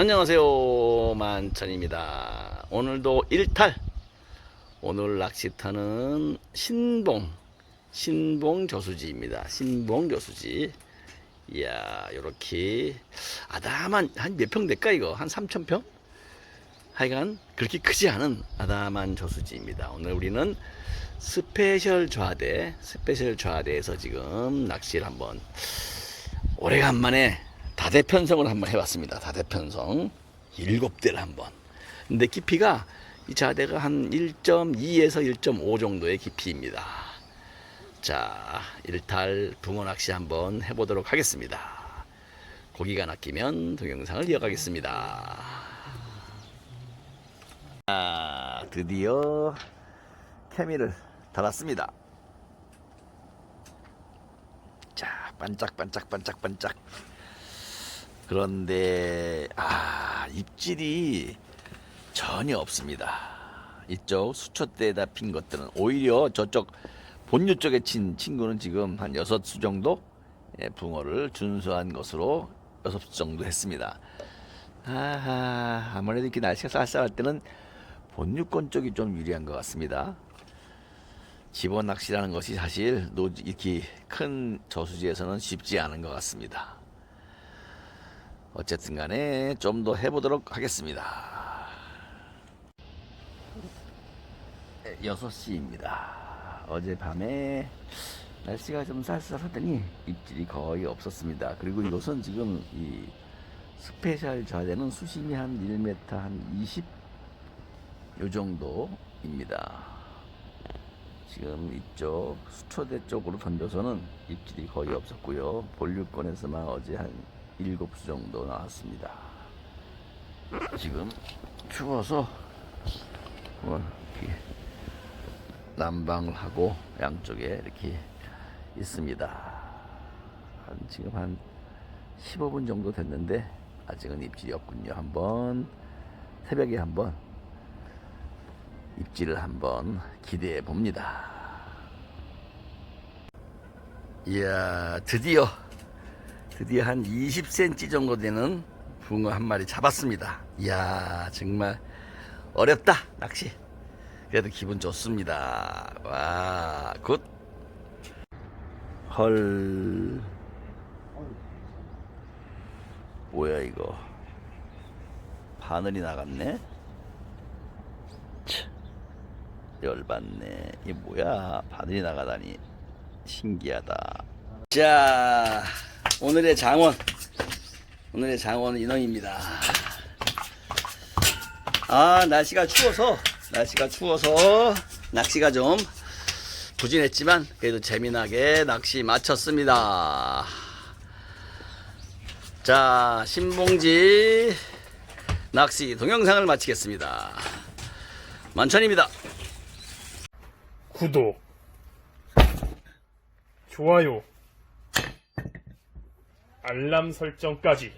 안녕하세요 만천입니다. 오늘도 일탈. 오늘 낚시터는 신봉 신봉 저수지입니다. 신봉 저수지. 이야 요렇게 아담한 한 몇 평 될까 이거? 한 3천평? 하여간 그렇게 크지 않은 아담한 저수지입니다. 오늘 우리는 스페셜 좌대 스페셜 좌대에서 지금 낚시를 한번 오래간만에 다대편성을 한번 해봤습니다. 다대편성 일곱 대를 한번. 근데 깊이가 이 자대가 한 1.2에서 1.5 정도의 깊이입니다. 자, 일탈 붕어 낚시 한번 해보도록 하겠습니다. 고기가 낚이면 동영상을 이어가겠습니다. 자, 드디어 케미를 달았습니다. 자, 반짝반짝반짝반짝. 그런데 아 입질이 전혀 없습니다. 이쪽 수초대에다 핀 것들은 오히려 저쪽 본류 쪽에 친 친구는 지금 한 여섯 수 정도 예, 붕어를 준수한 것으로 여섯 수 정도 했습니다. 아하 아무래도 이렇게 날씨가 쌀쌀할 때는 본류권 쪽이 좀 유리한 것 같습니다. 집어 낚시라는 것이 사실 노 이렇게 큰 저수지에서는 쉽지 않은 것 같습니다. 어쨌든 간에 좀 더 해보도록 하겠습니다. 6시입니다. 어젯밤에 날씨가 좀 쌀쌀하더니 입질이 거의 없었습니다. 그리고 이곳은 지금 이 스페셜 좌대는 수심이 한 1m 한 20, 요 정도입니다. 지금 이쪽 수초대 쪽으로 던져서는 입질이 거의 없었고요. 본류권에서만 어제 한 일곱 수 정도 나왔습니다. 지금 추워서 뭐 이렇게 난방을 하고 양쪽에 이렇게 있습니다. 한 지금 한 15분 정도 됐는데 아직은 입질이 없군요. 한번 새벽에 한번 입질을 한번 기대해 봅니다. 이야 드디어 드디어 한 20cm 정도 되는 붕어 한 마리 잡았습니다. 이야, 정말 어렵다, 낚시. 그래도 기분 좋습니다. 와, 굿. 헐. 뭐야, 이거. 바늘이 나갔네? 차, 열받네. 이게 뭐야, 바늘이 나가다니. 신기하다. 자, 오늘의 장원. 오늘의 장원은 인원입니다. 아, 날씨가 추워서, 날씨가 추워서, 낚시가 좀 부진했지만, 그래도 재미나게 낚시 마쳤습니다. 자, 신봉지 낚시 동영상을 마치겠습니다. 만천입니다. 구독, 좋아요, 알람 설정까지